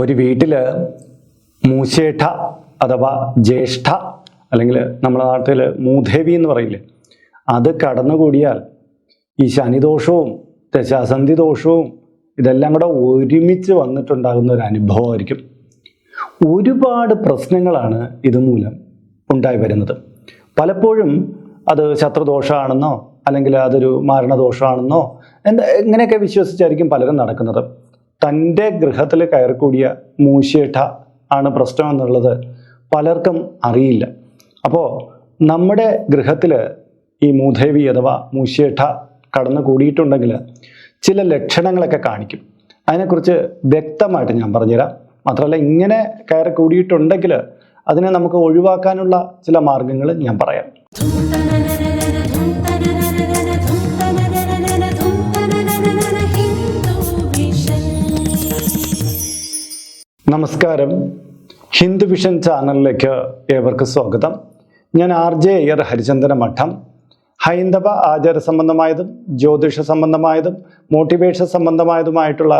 ഒരു വീട്ടിൽ മൂശേഠ അഥവാ ജ്യേഷ്ഠ അല്ലെങ്കിൽ നമ്മുടെ നാട്ടിൽ മൂദേവി എന്ന് പറയില്ലേ അത് കടന്നുകൂടിയാൽ ഈ ശനിദോഷവും ദശാസന്ധി ദോഷവും ഇതെല്ലാം കൂടെ ഒരുമിച്ച് വന്നിട്ടുണ്ടാകുന്ന ഒരു അനുഭവമായിരിക്കും. ഒരുപാട് പ്രശ്നങ്ങളാണ് ഇതുമൂലം ഉണ്ടായി വരുന്നത്. പലപ്പോഴും അത് ശത്രുദോഷമാണെന്നോ അല്ലെങ്കിൽ അതൊരു മാരണദോഷമാണെന്നോ എന്താ ഇങ്ങനെയൊക്കെ വിശ്വസിച്ചായിരിക്കും പലരും നടക്കുന്നത്. തന്റെ ഗൃഹത്തിൽ കയറിക്കൂടിയ മൂശേഠ ആണ് പ്രശ്നം എന്നുള്ളത് പലർക്കും അറിയില്ല. അപ്പോൾ നമ്മുടെ ഗൃഹത്തിൽ ഈ മൂദേവി അഥവാ മൂശേഠ കടന്നു കൂടിയിട്ടുണ്ടെങ്കിൽ ചില ലക്ഷണങ്ങളൊക്കെ കാണിക്കും. അതിനെക്കുറിച്ച് വ്യക്തമായിട്ട് ഞാൻ പറഞ്ഞുതരാം. മാത്രമല്ല ഇങ്ങനെ കയറി കൂടിയിട്ടുണ്ടെങ്കിൽ അതിനെ നമുക്ക് ഒഴിവാക്കാനുള്ള ചില മാർഗങ്ങൾ ഞാൻ പറയാം. നമസ്കാരം. ഹിന്ദു വിഷൻ ചാനലിലേക്ക് ഏവർക്ക് സ്വാഗതം. ഞാൻ ആർ ജെ അയ്യർ ഹരിചന്ദന മഠം. ഹൈന്ദവ ആചാര സംബന്ധമായതും ജ്യോതിഷ സംബന്ധമായതും മോട്ടിവേഷൻ സംബന്ധമായതുമായിട്ടുള്ള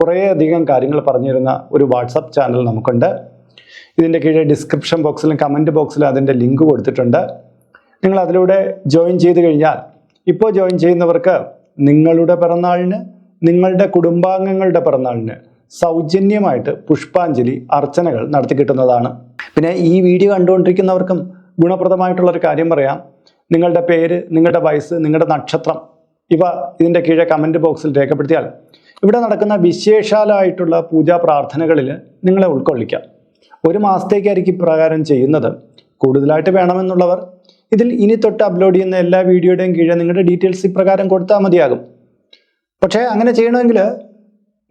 കുറേയധികം കാര്യങ്ങൾ പറഞ്ഞിരുന്ന ഒരു വാട്സപ്പ് ചാനൽ നമുക്കുണ്ട്. ഇതിന്റെ കീഴെ ഡിസ്ക്രിപ്ഷൻ ബോക്സിലും കമന്റ് ബോക്സിലും അതിന്റെ ലിങ്ക് കൊടുത്തിട്ടുണ്ട്. നിങ്ങൾ അതിലൂടെ ജോയിൻ ചെയ്ത് കഴിഞ്ഞാൽ ഇപ്പോൾ ജോയിൻ ചെയ്യുന്നവർക്ക് നിങ്ങളുടെ പിറന്നാളിന് നിങ്ങളുടെ കുടുംബാംഗങ്ങളുടെ പിറന്നാളിന് സൗജന്യമായിട്ട് പുഷ്പാഞ്ജലി അർച്ചനകൾ നടത്തി കിട്ടുന്നതാണ്. പിന്നെ ഈ വീഡിയോ കണ്ടുകൊണ്ടിരിക്കുന്നവർക്കും ഗുണപ്രദമായിട്ടുള്ളൊരു കാര്യം പറയാം. നിങ്ങളുടെ പേര് നിങ്ങളുടെ വയസ്സ് നിങ്ങളുടെ നക്ഷത്രം ഇവ ഇതിന്റെ കീഴെ കമന്റ് ബോക്സിൽ രേഖപ്പെടുത്തിയാൽ ഇവിടെ നടക്കുന്ന വിശേഷാലായിട്ടുള്ള പൂജാ പ്രാർത്ഥനകളിൽ നിങ്ങളെ ഉൾക്കൊള്ളിക്കാം. ഒരു മാസത്തേക്കായിരിക്കും ഇപ്രകാരം ചെയ്യുന്നത്. കൂടുതലായിട്ട് വേണമെന്നുള്ളവർ ഇതിൽ ഇനി തൊട്ട് അപ്ലോഡ് ചെയ്യുന്ന എല്ലാ വീഡിയോയുടെയും കീഴെ നിങ്ങളുടെ ഡീറ്റെയിൽസ് ഇപ്രകാരം കൊടുത്താൽ മതിയാകും. പക്ഷേ അങ്ങനെ ചെയ്യണമെങ്കിൽ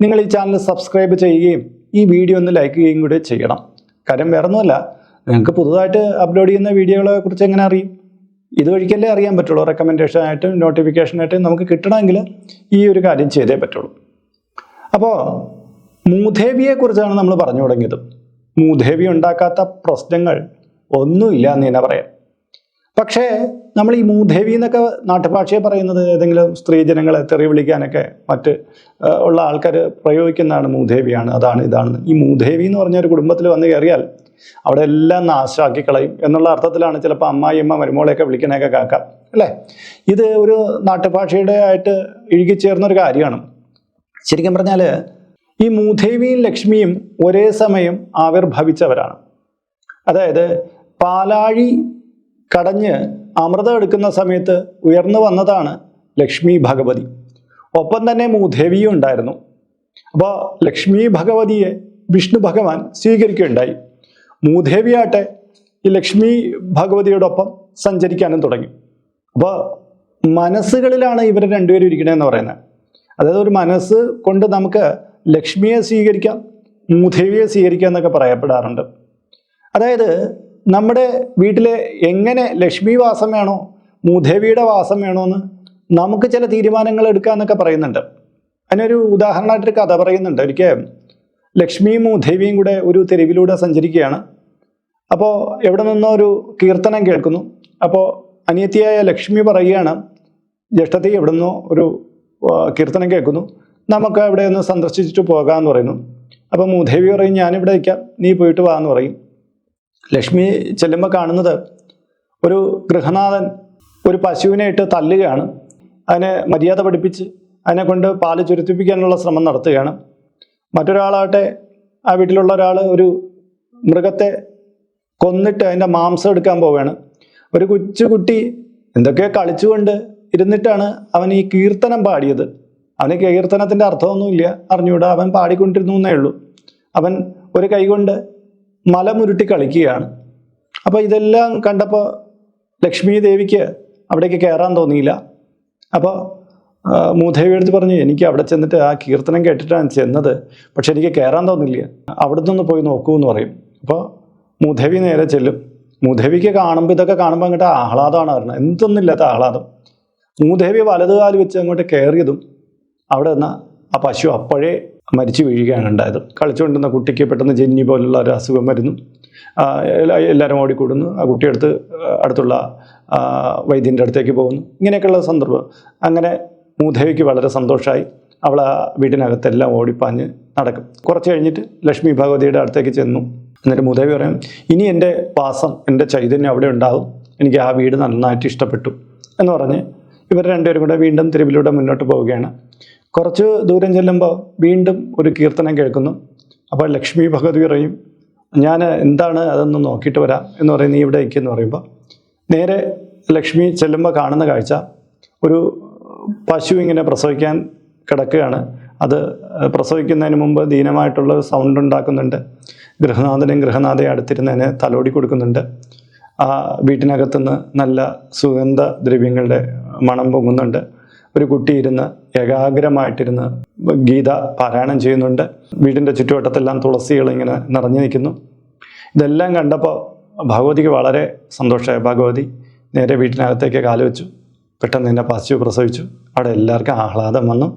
നിങ്ങൾ ഈ ചാനൽ സബ്സ്ക്രൈബ് ചെയ്യുകയും ഈ വീഡിയോ ഒന്ന് ലൈക്ക് ചെയ്യുകയും കൂടി ചെയ്യണം. കാര്യം വേറെ ഒന്നുമല്ല നിങ്ങൾക്ക് പുതുതായിട്ട് അപ്ലോഡ് ചെയ്യുന്ന വീഡിയോകളെ കുറിച്ച് എങ്ങനെ അറിയും? ഇതുവഴിക്കല്ലേ അറിയാൻ പറ്റുള്ളൂ. റെക്കമെൻഡേഷൻ ആയിട്ടും നോട്ടിഫിക്കേഷൻ ആയിട്ടും നമുക്ക് കിട്ടണമെങ്കിൽ ഈ ഒരു കാര്യം ചെയ്തേ പറ്റുള്ളൂ. അപ്പോൾ മൂദേവിയെക്കുറിച്ചാണ് നമ്മൾ പറഞ്ഞു തുടങ്ങിയത്. മൂദേവി ഉണ്ടാക്കാത്ത പ്രശ്നങ്ങൾ ഒന്നുമില്ല എന്ന് തന്നെ പറയാം. പക്ഷേ നമ്മൾ ഈ മൂദേവി എന്നൊക്കെ നാട്ടുഭാഷയെ പറയുന്നത് ഏതെങ്കിലും സ്ത്രീജനങ്ങളെ തെറി വിളിക്കാനൊക്കെ മറ്റ് ഉള്ള ആൾക്കാർ പ്രയോഗിക്കുന്നതാണ് മൂദേവിയാണ് അതാണ് ഇതാണ് ഈ മൂദേവി എന്ന് പറഞ്ഞ ഒരു കുടുംബത്തിൽ വന്ന് കയറിയാൽ അവിടെ എല്ലാം നാശാക്കി കളയും എന്നുള്ള അർത്ഥത്തിലാണ് ചിലപ്പോൾ അമ്മായിയമ്മ മരുമോളെയൊക്കെ വിളിക്കണേക്കെ കാക്കാം അല്ലേ? ഇത് ഒരു നാട്ടുഭാഷയുടെ ആയിട്ട് ഇഴുകിച്ചേർന്നൊരു കാര്യമാണ്. ശരിക്കും പറഞ്ഞാൽ ഈ മൂദേവിയും ലക്ഷ്മിയും ഒരേ സമയം ആവിർഭവിച്ചവരാണ്. അതായത് പാലാഴി കടഞ്ഞ് അമൃതം എടുക്കുന്ന സമയത്ത് ഉയർന്നു വന്നതാണ് ലക്ഷ്മി ഭഗവതി. ഒപ്പം തന്നെ മൂദേവിയും ഉണ്ടായിരുന്നു. അപ്പോൾ ലക്ഷ്മി ഭഗവതിയെ വിഷ്ണു ഭഗവാൻ സ്വീകരിക്കുകയുണ്ടായി. മൂദേവിയാട്ടെ ഈ ലക്ഷ്മി ഭഗവതിയോടൊപ്പം സഞ്ചരിക്കാനും തുടങ്ങി. അപ്പോൾ മനസ്സുകളിലാണ് ഇവർ രണ്ടുപേരും ഇരിക്കണതെന്ന് പറയുന്നത്. അതായത് ഒരു മനസ്സ് കൊണ്ട് നമുക്ക് ലക്ഷ്മിയെ സ്വീകരിക്കാം മൂദേവിയെ സ്വീകരിക്കാം എന്നൊക്കെ പറയപ്പെടാറുണ്ട്. അതായത് നമ്മുടെ വീട്ടിലെ എങ്ങനെ ലക്ഷ്മി വാസം വേണോ മൂദേവിയുടെ വാസം വേണോ എന്ന് നമുക്ക് ചില തീരുമാനങ്ങൾ എടുക്കാമെന്നൊക്കെ പറയുന്നുണ്ട്. അതിനൊരു ഉദാഹരണമായിട്ടൊരു കഥ പറയുന്നുണ്ട്. ഒരിക്കൽ ലക്ഷ്മിയും മൂദേവിയും കൂടെ ഒരു തെരുവിലൂടെ സഞ്ചരിക്കുകയാണ്. അപ്പോൾ എവിടെ നിന്നോ ഒരു കീർത്തനം കേൾക്കുന്നു. അപ്പോൾ അനിയത്തിയായ ലക്ഷ്മി പറയുകയാണ് ജ്യേഷ്ഠത്തി എവിടെ നിന്നോ ഒരു കീർത്തനം കേൾക്കുന്നു. നമുക്ക് അവിടെ ഒന്ന് സന്ദർശിച്ചിട്ട് പോകാമെന്ന് പറയുന്നു. അപ്പോൾ മൂദേവി പറയും ഞാനിവിടെ നിൽക്കാം. നീ പോയിട്ട് വാ എന്ന് പറയും. ലക്ഷ്മി ചെല്ലുമ്പോൾ കാണുന്നത് ഒരു ഗൃഹനാഥൻ ഒരു പശുവിനെ ഇട്ട് തല്ലുകയാണ്. അതിനെ മര്യാദ പഠിപ്പിച്ച് അതിനെ കൊണ്ട് പാൽ ചുരുത്തിപ്പിക്കാനുള്ള ശ്രമം നടത്തുകയാണ്. മറ്റൊരാളാകട്ടെ ആ വീട്ടിലുള്ള ഒരാൾ ഒരു മൃഗത്തെ കൊന്നിട്ട് അതിന്റെ മാംസം എടുക്കാൻ പോവുകയാണ്. ഒരു കൊച്ചു കുട്ടി എന്തൊക്കെയോ കളിച്ചുകൊണ്ട് ഇരുന്നിട്ടാണ് അവൻ ഈ കീർത്തനം പാടിയത്. അവന് കീർത്തനത്തിന്റെ അർത്ഥമൊന്നുമില്ല അറിഞ്ഞുകൂടാ അവൻ പാടിക്കൊണ്ടിരുന്നു എന്നേ ഉള്ളൂ. അവൻ ഒരു കൈകൊണ്ട് മലമുരുട്ടി കളിക്കുകയാണ്. അപ്പോൾ ഇതെല്ലാം കണ്ടപ്പോൾ ലക്ഷ്മി ദേവിക്ക് അവിടേക്ക് കയറാൻ തോന്നിയില്ല. അപ്പോൾ മൂദേവി എടുത്ത് പറഞ്ഞു എനിക്ക് അവിടെ ചെന്നിട്ട് ആ കീർത്തനം കേട്ടിട്ടാണ് ചെന്നത്. പക്ഷെ എനിക്ക് കയറാൻ തോന്നില്ല. അവിടെ നിന്ന് പോയി നോക്കൂ എന്ന് പറയും. അപ്പോൾ മൂദേവി നേരെ ചെല്ലും. മൂദേവിക്ക് കാണുമ്പോൾ ഇതൊക്കെ കാണുമ്പോൾ അങ്ങോട്ട് ആഹ്ലാദമാണ് പറഞ്ഞത്. എന്തൊന്നുമില്ലാത്ത ആഹ്ലാദം. മൂദേവി വലതുകാൽ വെച്ച് അങ്ങോട്ട് കയറിയതും അവിടെ നിന്ന് ആ പശു അപ്പോഴേ മരിച്ചു വീഴുകയാണ് ഉണ്ടായത്. കളിച്ചുകൊണ്ടിരുന്ന കുട്ടിക്ക് പെട്ടെന്ന് ജന്നി പോലുള്ള ഒരു അസുഖം വരുന്നു. എല്ലാവരും ഓടിക്കൂടുന്നു. ആ കുട്ടിയെടുത്ത് അടുത്തുള്ള വൈദ്യന്റെ അടുത്തേക്ക് പോകുന്നു. ഇങ്ങനെയൊക്കെയുള്ള സന്ദർഭം. അങ്ങനെ മൂദേവിക്ക് വളരെ സന്തോഷമായി അവൾ ആ വീടിനകത്തെല്ലാം ഓടിപ്പാഞ്ഞ് നടക്കും. കുറച്ച് കഴിഞ്ഞിട്ട് ലക്ഷ്മി ഭഗവതിയുടെ അടുത്തേക്ക് ചെന്നു. എന്നിട്ട് മൂധവി പറയും ഇനി എന്റെ വാസം എന്റെ ചൈതന്യം അവിടെ ഉണ്ടാകും എനിക്ക് ആ വീട് നന്നായിട്ട് ഇഷ്ടപ്പെട്ടു. എന്ന് പറഞ്ഞ് ഇവർ രണ്ടുപേരും കൂടെ വീണ്ടും തെരുവിലൂടെ മുന്നോട്ട് പോവുകയാണ്. കുറച്ച് ദൂരം ചെല്ലുമ്പോൾ വീണ്ടും ഒരു കീർത്തനം കേൾക്കുന്നു. അപ്പോൾ ലക്ഷ്മി ഭഗവതി പറയും ഞാൻ എന്താണ് അതൊന്ന് നോക്കിയിട്ട് വരാം എന്ന് പറയും നീ ഇവിടെ എന്ന് പറയുമ്പോൾ നേരെ ലക്ഷ്മി ചെല്ലുമ്പോൾ കാണുന്ന കാഴ്ച ഒരു പശു ഇങ്ങനെ പ്രസവിക്കാൻ കിടക്കുകയാണ്. അത് പ്രസവിക്കുന്നതിന് മുമ്പ് ദീനമായിട്ടുള്ള സൗണ്ട് ഉണ്ടാക്കുന്നുണ്ട്. ഗൃഹനാഥനും ഗൃഹനാഥയും അടുത്തിരുന്നതിന് തലോടി കൊടുക്കുന്നുണ്ട്. ആ വീട്ടിനകത്തുനിന്ന് നല്ല സുഗന്ധ ദ്രവ്യങ്ങളുടെ മണം പൊങ്ങുന്നുണ്ട്. ഒരു കുട്ടി ഇരുന്ന് ഏകാഗ്രമായിട്ടിരുന്ന് ഗീത പാരായണം ചെയ്യുന്നുണ്ട്. വീടിന്റെ ചുറ്റുവട്ടത്തെല്ലാം തുളസികൾ ഇങ്ങനെ നിറഞ്ഞു നിൽക്കുന്നു. ഇതെല്ലാം കണ്ടപ്പോൾ ഭഗവതിക്ക് വളരെ സന്തോഷമായി. ഭഗവതി നേരെ വീട്ടിനകത്തേക്ക് കാലുവെച്ചു പെട്ടെന്ന് തന്നെ പശു പ്രസവിച്ചു. അവിടെ എല്ലാവർക്കും ആഹ്ലാദം വന്നു.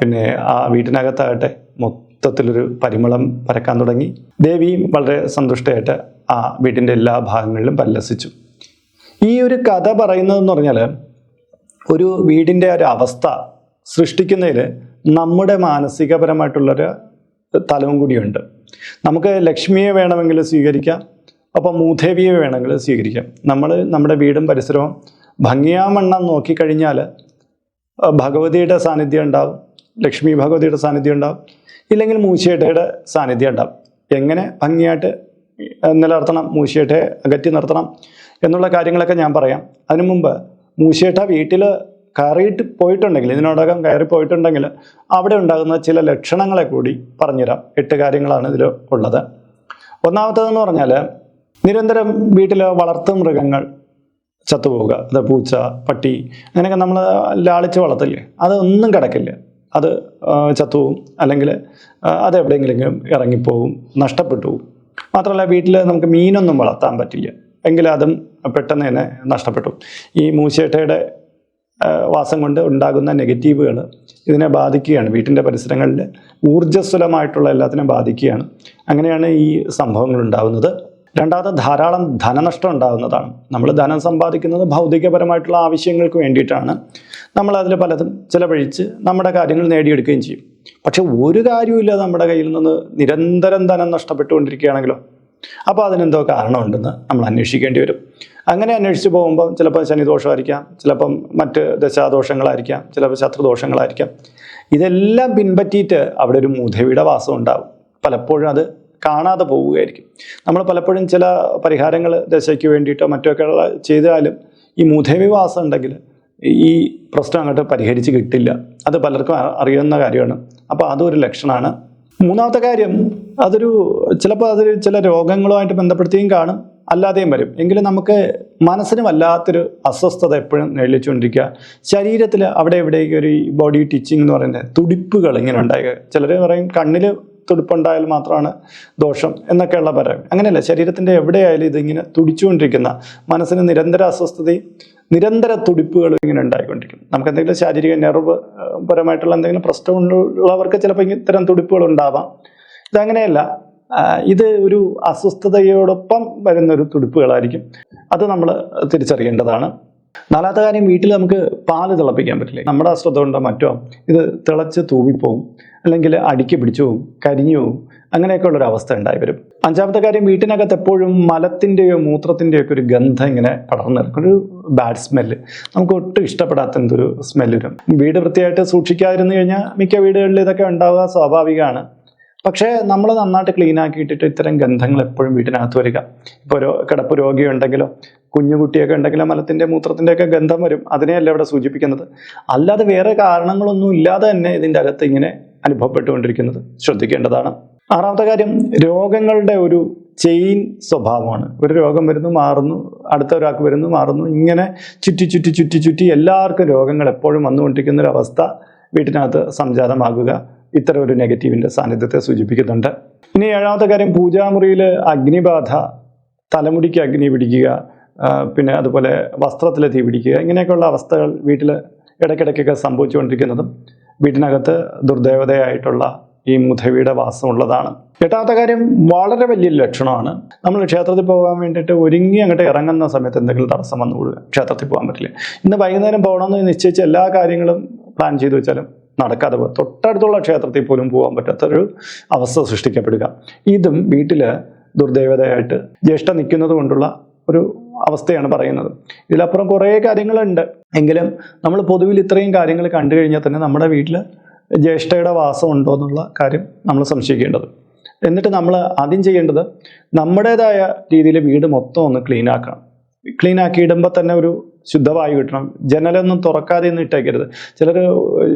പിന്നെ ആ വീട്ടിനകത്താകട്ടെ മൊത്തത്തിലൊരു പരിമളം പരക്കാൻ തുടങ്ങി. ദേവിയും വളരെ സന്തുഷ്ടയായിട്ട് ആ വീട്ടിന്റെ എല്ലാ ഭാഗങ്ങളിലും പല്ലസിച്ചു. ഈ ഒരു കഥ പറയുന്നതെന്ന് പറഞ്ഞാൽ ഒരു വീടിന്റെ ഒരു അവസ്ഥ സൃഷ്ടിക്കുന്നതിൽ നമ്മുടെ മാനസികപരമായിട്ടുള്ളൊരു തലവും കൂടിയുണ്ട്. നമുക്ക് ലക്ഷ്മിയെ വേണമെങ്കിൽ സ്വീകരിക്കാം അപ്പോൾ മൂദേവിയെ വേണമെങ്കിൽ സ്വീകരിക്കാം. നമ്മൾ നമ്മുടെ വീടും പരിസരവും ഭംഗിയാമണ്ണം നോക്കിക്കഴിഞ്ഞാൽ ഭഗവതിയുടെ സാന്നിധ്യം ഉണ്ടാവും ലക്ഷ്മി ഭഗവതിയുടെ സാന്നിധ്യം ഉണ്ടാവും ഇല്ലെങ്കിൽ മൂശിയേട്ടയുടെ സാന്നിധ്യം ഉണ്ടാവും. എങ്ങനെ ഭംഗിയായിട്ട് നിലനിർത്തണം മൂശിയേട്ടയെ അകറ്റി നിർത്തണം എന്നുള്ള കാര്യങ്ങളൊക്കെ ഞാൻ പറയാം. അതിനു മുമ്പ് മൂശിയേട്ട വീട്ടിൽ കയറിയിട്ട് പോയിട്ടുണ്ടെങ്കിൽ ഇതിനോടകം കയറി പോയിട്ടുണ്ടെങ്കിൽ അവിടെ ഉണ്ടാകുന്ന ചില ലക്ഷണങ്ങളെ കൂടി പറഞ്ഞുതരാം. എട്ട് കാര്യങ്ങളാണ് ഇതിൽ ഉള്ളത്. ഒന്നാമത്തേതെന്ന് പറഞ്ഞാൽ നിരന്തരം വീട്ടിൽ വളർത്തു മൃഗങ്ങൾ ചത്തുപോവുക അത് പൂച്ച പട്ടി അങ്ങനെയൊക്കെ നമ്മൾ ലാളിച്ച് വളർത്തില്ലേ അതൊന്നും കിടക്കില്ല. അത് ചത്തുപോവും. അല്ലെങ്കിൽ അത് എവിടെയെങ്കിലും ഇറങ്ങിപ്പോവും നഷ്ടപ്പെട്ടു മാത്രമല്ല വീട്ടിൽ നമുക്ക് മീനൊന്നും വളർത്താൻ പറ്റില്ല. എങ്കിൽ അതും പെട്ടെന്ന് തന്നെ നഷ്ടപ്പെട്ടു. ഈ മൂശേട്ടയുടെ വാസം കൊണ്ട് ഉണ്ടാകുന്ന നെഗറ്റീവുകൾ ഇതിനെ ബാധിക്കുകയാണ്. വീട്ടിന്റെ പരിസരങ്ങളിൽ ഊർജസ്വലമായിട്ടുള്ള എല്ലാത്തിനെയും ബാധിക്കുകയാണ്. അങ്ങനെയാണ് ഈ സംഭവങ്ങൾ ഉണ്ടാകുന്നത് രണ്ടാമത് ധാരാളം ധനനഷ്ടം ഉണ്ടാകുന്നതാണ് നമ്മൾ ധനം സമ്പാദിക്കുന്നത് ഭൗതികപരമായിട്ടുള്ള ആവശ്യങ്ങൾക്ക് വേണ്ടിയിട്ടാണ്. നമ്മൾ അതിൽ പലതും ചിലവഴിച്ച് നമ്മുടെ കാര്യങ്ങൾ നേടിയെടുക്കുകയും ചെയ്യും. പക്ഷെ ഒരു കാര്യമില്ല നമ്മുടെ കയ്യിൽ നിന്ന് നിരന്തരം ധനം നഷ്ടപ്പെട്ടുകൊണ്ടിരിക്കുകയാണെങ്കിലോ അപ്പോൾ അതിനെന്തോ കാരണമുണ്ടെന്ന് നമ്മൾ അന്വേഷിക്കേണ്ടി വരും. അങ്ങനെ അന്വേഷിച്ച് പോകുമ്പോൾ ചിലപ്പോൾ ശനിദോഷമായിരിക്കാം ചിലപ്പം മറ്റ് ദശാദോഷങ്ങളായിരിക്കാം ചിലപ്പോൾ ശത്രുദോഷങ്ങളായിരിക്കാം. ഇതെല്ലാം പിൻപറ്റിയിട്ട് അവിടെ ഒരു മൂധവിയുടെ വാസം ഉണ്ടാവും. പലപ്പോഴും അത് കാണാതെ പോവുകയായിരിക്കും. നമ്മൾ പലപ്പോഴും ചില പരിഹാരങ്ങൾ ദശയ്ക്ക് വേണ്ടിയിട്ടോ മറ്റൊക്കെ ചെയ്താലും ഈ മൂധവി വാസം ഉണ്ടെങ്കിൽ ഈ പ്രശ്നം അങ്ങോട്ട് പരിഹരിച്ച് കിട്ടില്ല. അത് പലർക്കും അറിയുന്ന കാര്യമാണ്. അപ്പോൾ അതൊരു ലക്ഷണമാണ് മൂന്നാമത്തെ കാര്യം അതൊരു ചിലപ്പോൾ അതൊരു ചില രോഗങ്ങളുമായിട്ട് ബന്ധപ്പെടുത്തിയും കാണും അല്ലാതെയും വരും. എങ്കിലും നമുക്ക് മനസ്സിന് വല്ലാത്തൊരു അസ്വസ്ഥത എപ്പോഴും നേളിച്ചുകൊണ്ടിരിക്കുക ശരീരത്തിൽ അവിടെ എവിടെയൊക്കെ ഒരു ബോഡി ടിച്ചിങ് എന്ന് പറയുന്നത് തുടിപ്പുകൾ ഇങ്ങനെ ഉണ്ടായി. ചിലർ പറയും കണ്ണിൽ തുടിപ്പുണ്ടായാൽ മാത്രമാണ് ദോഷം എന്നൊക്കെയുള്ള പറയാം അങ്ങനെയല്ല ശരീരത്തിന്റെ എവിടെയായാലും ഇതിങ്ങനെ തുടിച്ചുകൊണ്ടിരിക്കുന്ന മനസ്സിന് നിരന്തര അസ്വസ്ഥതയും നിരന്തര തുടിപ്പുകളും ഇങ്ങനെ ഉണ്ടായിക്കൊണ്ടിരിക്കും. നമുക്ക് എന്തെങ്കിലും ശാരീരിക നെർവ് പരമായിട്ടുള്ള എന്തെങ്കിലും പ്രശ്നമുള്ളവർക്ക് ചിലപ്പോൾ ഇത്തരം തുടിപ്പുകൾ ഉണ്ടാവാം. ഇതങ്ങനെയല്ല ഇത് ഒരു അസ്വസ്ഥതയോടൊപ്പം വരുന്ന ഒരു തുടിപ്പുകളായിരിക്കും. അത് നമ്മൾ തിരിച്ചറിയേണ്ടതാണ്. നാലാമത്തെ കാര്യം വീട്ടിൽ നമുക്ക് പാൽ തിളപ്പിക്കാൻ പറ്റില്ല? നമ്മുടെ അശ്രദ്ധ കൊണ്ടോ മറ്റോ ഇത് തിളച്ച് തൂവിപ്പോവും അല്ലെങ്കിൽ അടിക്ക് പിടിച്ചു പോവും കരിഞ്ഞു പോവും അങ്ങനെയൊക്കെ ഉള്ളൊരു അവസ്ഥ ഉണ്ടായി വരും. അഞ്ചാമത്തെ കാര്യം വീട്ടിനകത്ത് എപ്പോഴും മലത്തിന്റെയോ മൂത്രത്തിന്റെയോ ഒക്കെ ഒരു ഗന്ധം ഇങ്ങനെ പടർന്നു നിൽക്കും ഒരു ബാഡ് സ്മെല്ല് നമുക്ക് ഒട്ടും ഇഷ്ടപ്പെടാത്ത എന്തൊരു സ്മെല്ല് വരും. വീട് വൃത്തിയായിട്ട് സൂക്ഷിക്കാതിരുന്നു കഴിഞ്ഞാൽ മിക്ക വീടുകളിൽ ഇതൊക്കെ ഉണ്ടാവുക സ്വാഭാവികമാണ്. പക്ഷേ നമ്മൾ നന്നായിട്ട് ക്ലീൻ ആക്കിയിട്ടിട്ട് ഇത്തരം ഗന്ധങ്ങൾ എപ്പോഴും വീട്ടിനകത്ത് വരിക. ഇപ്പോൾ ഒരു കിടപ്പ് രോഗിയുണ്ടെങ്കിലോ കുഞ്ഞുകുട്ടിയൊക്കെ ഉണ്ടെങ്കിലോ മലത്തിന്റെ മൂത്രത്തിന്റെയൊക്കെ ഗന്ധം വരും. അതിനെയല്ല ഇവിടെ സൂചിപ്പിക്കുന്നത്. അല്ലാതെ വേറെ കാരണങ്ങളൊന്നും ഇല്ലാതെ തന്നെ ഇതിന്റെ അകത്ത് ഇങ്ങനെ അനുഭവപ്പെട്ടുകൊണ്ടിരിക്കുന്നത്. ശ്രദ്ധിക്കേണ്ടതാണ്. ആറാമത്തെ കാര്യം രോഗങ്ങളുടെ ഒരു ചെയിൻ സ്വഭാവമാണ്. ഒരു രോഗം വരുന്നു മാറുന്നു അടുത്ത ഒരാൾക്ക് വരുന്നു മാറുന്നു. ഇങ്ങനെ ചുറ്റി ചുറ്റി ചുറ്റി ചുറ്റി എല്ലാവർക്കും രോഗങ്ങൾ എപ്പോഴും വന്നുകൊണ്ടിരിക്കുന്ന ഒരു അവസ്ഥ വീട്ടിനകത്ത് സംജാതമാകുക. ഇത്തരം ഒരു നെഗറ്റീവിന്റെ സാന്നിധ്യത്തെ സൂചിപ്പിക്കുന്നുണ്ട്. ഇനി ഏഴാമത്തെ കാര്യം പൂജാമുറിയിൽ അഗ്നിബാധ തലമുടിക്ക് അഗ്നി പിടിക്കുക പിന്നെ അതുപോലെ വസ്ത്രത്തിൽ തീ പിടിക്കുക ഇങ്ങനെയൊക്കെയുള്ള അവസ്ഥകൾ വീട്ടിൽ ഇടയ്ക്കിടയ്ക്കൊക്കെ സംഭവിച്ചുകൊണ്ടിരിക്കുന്നതും വീട്ടിനകത്ത് ദുർദേവതയായിട്ടുള്ള ഈ മുധവിയുടെ വാസമുള്ളതാണ് എട്ടാമത്തെ കാര്യം വളരെ വലിയ ലക്ഷണമാണ്. നമ്മൾ ക്ഷേത്രത്തിൽ പോകാൻ വേണ്ടിയിട്ട് ഒരുങ്ങി അങ്ങോട്ട് ഇറങ്ങുന്ന സമയത്ത് എന്തെങ്കിലും തടസ്സം വന്നു കൂടുക ക്ഷേത്രത്തിൽ പോകാൻ പറ്റില്ല. ഇന്ന് വൈകുന്നേരം പോകണമെന്ന് നിശ്ചയിച്ച എല്ലാ കാര്യങ്ങളും പ്ലാൻ ചെയ്തു വെച്ചാലും നടക്കാതെ തൊട്ടടുത്തുള്ള ക്ഷേത്രത്തിൽ പോലും പോകാൻ പറ്റാത്തൊരു അവസ്ഥ സൃഷ്ടിക്കപ്പെടുക. ഇതും വീട്ടിൽ ദുർദേവതയായിട്ട് ജ്യേഷ്ഠ നിൽക്കുന്നത് കൊണ്ടുള്ള ഒരു അവസ്ഥയാണ് പറയുന്നത്. ഇതിലപ്പുറം കുറേ കാര്യങ്ങളുണ്ട്. എങ്കിലും നമ്മൾ പൊതുവിൽ ഇത്രയും കാര്യങ്ങൾ കണ്ടു കഴിഞ്ഞാൽ തന്നെ നമ്മുടെ വീട്ടിൽ ജ്യേഷ്ഠയുടെ വാസം ഉണ്ടോ എന്നുള്ള കാര്യം നമ്മൾ സംശയിക്കേണ്ടത്. എന്നിട്ട് നമ്മൾ ആദ്യം ചെയ്യേണ്ടത് നമ്മുടേതായ രീതിയിൽ വീട് മൊത്തം ഒന്ന് ക്ലീൻ ആക്കണം. ക്ലീൻ ആക്കി ഇടുമ്പോൾ തന്നെ ഒരു ശുദ്ധവായു കിട്ടണം. ജനലൊന്നും തുറക്കാതെ ഒന്നും ഇട്ടേക്കരുത്. ചിലർ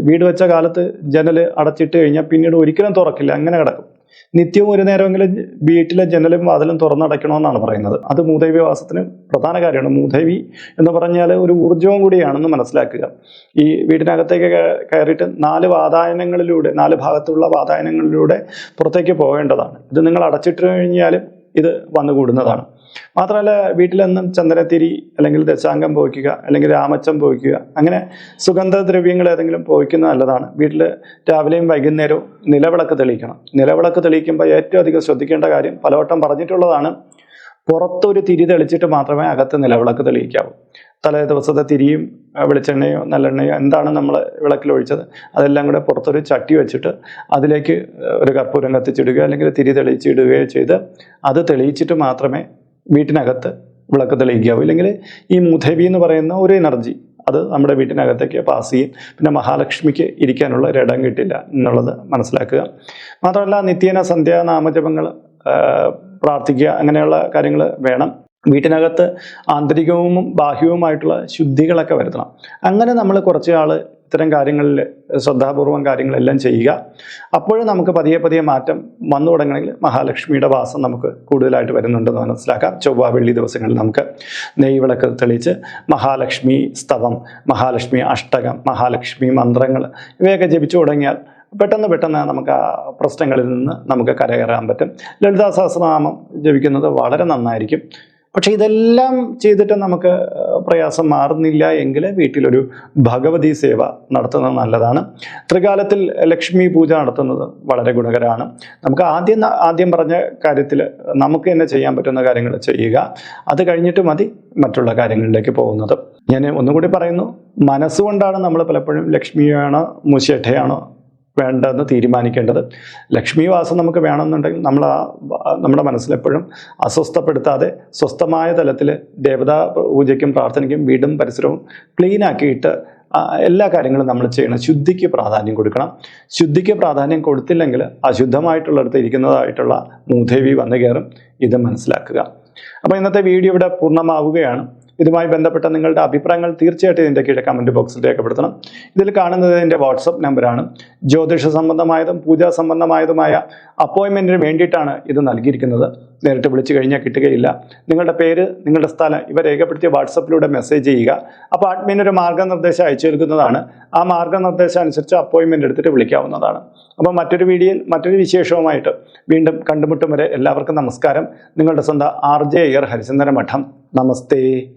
വീട് വെച്ച കാലത്ത് ജനൽ അടച്ചിട്ട് കഴിഞ്ഞാൽ പിന്നീട് ഒരിക്കലും തുറക്കില്ല. അങ്ങനെ കിടക്കും. നിത്യവും ഒരു നേരമെങ്കിലും വീട്ടിലെ ജനലും വാതിലും തുറന്നടയ്ക്കണമെന്നാണ് പറയുന്നത്. അത് മൂദേവി വാസത്തിന് പ്രധാന കാര്യമാണ്. മൂദേവി എന്ന് പറഞ്ഞാൽ ഒരു ഊർജവും കൂടിയാണെന്ന് മനസ്സിലാക്കുക. ഈ വീടിനകത്തേക്ക് കയ- കയറിയിട്ട് നാല് വാതായനങ്ങളിലൂടെ നാല് ഭാഗത്തുള്ള വാതായനങ്ങളിലൂടെ പുറത്തേക്ക് പോകേണ്ടതാണ്. ഇത് നിങ്ങൾ അടച്ചിട്ട് കഴിഞ്ഞാലും ഇത് വന്നുകൂടുന്നതാണ്. മാത്രമല്ല വീട്ടിലെന്നും ചന്ദനത്തിരി അല്ലെങ്കിൽ ദശാംഗം പോയിക്കുക അല്ലെങ്കിൽ രാമച്ചം പോയിക്കുക അങ്ങനെ സുഗന്ധദ്രവ്യങ്ങൾ ഏതെങ്കിലും പോയിക്കുന്ന നല്ലതാണ്. വീട്ടിൽ രാവിലെയും വൈകുന്നേരവും നിലവിളക്ക് തെളിയിക്കണം. നിലവിളക്ക് തെളിയിക്കുമ്പോൾ ഏറ്റവും അധികം ശ്രദ്ധിക്കേണ്ട കാര്യം പലവട്ടം പറഞ്ഞിട്ടുള്ളതാണ് പുറത്തൊരു തിരി തെളിച്ചിട്ട് മാത്രമേ അകത്ത് നിലവിളക്ക് തെളിയിക്കാവൂ. തലേ ദിവസത്തെ തിരിയും വെളിച്ചെണ്ണയോ നല്ലെണ്ണയോ എന്താണ് നമ്മൾ വിളക്കിൽ ഒഴിച്ചത് അതെല്ലാം കൂടെ പുറത്തൊരു ചട്ടി വെച്ചിട്ട് അതിലേക്ക് ഒരു കർപ്പൂരം കത്തിച്ചിടുകയോ അല്ലെങ്കിൽ തിരി തെളിയിച്ചിടുകയോ ചെയ്ത് അത് തെളിയിച്ചിട്ട് മാത്രമേ വീട്ടിനകത്ത് വിളക്ക് തെളിയിക്കാവൂ ഇല്ലെങ്കിൽ ഈ മൂധേവി എന്ന് പറയുന്ന ഒരു എനർജി അത് നമ്മുടെ വീട്ടിനകത്തേക്ക് പാസ് ചെയ്യും. പിന്നെ മഹാലക്ഷ്മിക്ക് ഇരിക്കാനുള്ള ഒരിടം കിട്ടില്ല എന്നുള്ളത് മനസ്സിലാക്കുക. മാത്രമല്ല നിത്യേന സന്ധ്യാനാമജപങ്ങൾ പ്രാർത്ഥിക്കുക അങ്ങനെയുള്ള കാര്യങ്ങൾ വേണം. വീട്ടിനകത്ത് ആന്തരികവും ബാഹ്യവുമായിട്ടുള്ള ശുദ്ധികളൊക്കെ വരുത്തണം. അങ്ങനെ നമ്മൾ കുറച്ച് ആൾ ഇത്തരം കാര്യങ്ങളിൽ ശ്രദ്ധാപൂർവം കാര്യങ്ങളെല്ലാം ചെയ്യുക. അപ്പോഴും നമുക്ക് പതിയെ പതിയെ മാറ്റം വന്നു തുടങ്ങണമെങ്കിൽ മഹാലക്ഷ്മിയുടെ വാസം നമുക്ക് കൂടുതലായിട്ട് വരുന്നുണ്ടെന്ന് മനസ്സിലാക്കാം. ചൊവ്വ വെള്ളി ദിവസങ്ങളിൽ നമുക്ക് നെയ്വിളക്ക് തെളിയിച്ച് മഹാലക്ഷ്മി സ്തവം മഹാലക്ഷ്മി അഷ്ടകം മഹാലക്ഷ്മി മന്ത്രങ്ങൾ ഇവയൊക്കെ ജപിച്ചു തുടങ്ങിയാൽ പെട്ടെന്ന് പെട്ടെന്ന് നമുക്ക് ആ പ്രശ്നങ്ങളിൽ നിന്ന് നമുക്ക് കരകയറാൻ പറ്റും. ലളിതാ സഹസ്രനാമം ജപിക്കുന്നത് വളരെ നന്നായിരിക്കും. പക്ഷെ ഇതെല്ലാം ചെയ്തിട്ട് നമുക്ക് പ്രയാസം മാറുന്നില്ല എങ്കിൽ വീട്ടിലൊരു ഭഗവതി സേവ നടത്തുന്നത് നല്ലതാണ്. ത്രികാലത്തിൽ ലക്ഷ്മി പൂജ നടത്തുന്നത് വളരെ ഗുണകരമാണ്. നമുക്ക് ആദ്യം ആദ്യം പറഞ്ഞ കാര്യത്തിൽ നമുക്ക് തന്നെ ചെയ്യാൻ പറ്റുന്ന കാര്യങ്ങൾ ചെയ്യുക. അത് കഴിഞ്ഞിട്ട് മതി മറ്റുള്ള കാര്യങ്ങളിലേക്ക് പോകുന്നത്. ഞാൻ ഒന്നുകൂടി പറയുന്നു മനസ്സുകൊണ്ടാണ് നമ്മൾ പലപ്പോഴും ലക്ഷ്മിയാണോ മൂശേട്ടയാണോ വേണ്ടതെന്ന് തീരുമാനിക്കേണ്ടത്. ലക്ഷ്മി വാസം നമുക്ക് വേണമെന്നുണ്ടെങ്കിൽ നമ്മൾ ആ നമ്മുടെ മനസ്സിലെപ്പോഴും അസ്വസ്ഥപ്പെടുത്താതെ സ്വസ്ഥമായ തലത്തിൽ ദേവതാ പൂജയ്ക്കും പ്രാർത്ഥനയ്ക്കും വീടും പരിസരവും ക്ലീൻ ആക്കിയിട്ട് എല്ലാ കാര്യങ്ങളും നമ്മൾ ചെയ്യണം. ശുദ്ധിക്ക് പ്രാധാന്യം കൊടുക്കണം. ശുദ്ധിക്ക് പ്രാധാന്യം കൊടുത്തില്ലെങ്കിൽ അശുദ്ധമായിട്ടുള്ളിടത്ത് ഇരിക്കുന്നതായിട്ടുള്ള മൂദേവി വന്നു കയറും. ഇത് മനസ്സിലാക്കുക. അപ്പോൾ ഇന്നത്തെ വീഡിയോ ഇവിടെ പൂർണമാവുകയാണ്. ഇതുമായി ബന്ധപ്പെട്ട നിങ്ങളുടെ അഭിപ്രായങ്ങൾ തീർച്ചയായിട്ടും ഇതിന്റെ കീഴെ കമന്റ് ബോക്സിൽ രേഖപ്പെടുത്തണം. ഇതിൽ കാണുന്നത് എന്റെ വാട്സപ്പ് നമ്പറാണ് ജ്യോതിഷ സംബന്ധമായതും പൂജാ സംബന്ധമായതുമായ അപ്പോയിൻമെന്റിന് വേണ്ടിയിട്ടാണ് ഇത് നൽകിയിരിക്കുന്നത്. നേരിട്ട് വിളിച്ചു കഴിഞ്ഞാൽ കിട്ടുകയില്ല. നിങ്ങളുടെ പേര് നിങ്ങളുടെ സ്ഥലം ഇവ രേഖപ്പെടുത്തിയ വാട്സപ്പിലൂടെ മെസ്സേജ് ചെയ്യുക. അപ്പോൾ അഡ്മിൻ ഒരു മാർഗനിർദ്ദേശം അയച്ചു നൽകുന്നതാണ്. ആ മാർഗനിർദ്ദേശം അനുസരിച്ച് അപ്പോയിൻമെന്റ് എടുത്തിട്ട് വിളിക്കാവുന്നതാണ്. അപ്പോൾ മറ്റൊരു വീഡിയോയിൽ മറ്റൊരു വിശേഷവുമായിട്ട് വീണ്ടും കണ്ടുമുട്ടും വരെ എല്ലാവർക്കും നമസ്കാരം. നിങ്ങളുടെ സ്വന്തം ആർ ജെ അയ്യർ ഹരിചന്ദ്രമഠം. നമസ്തേ.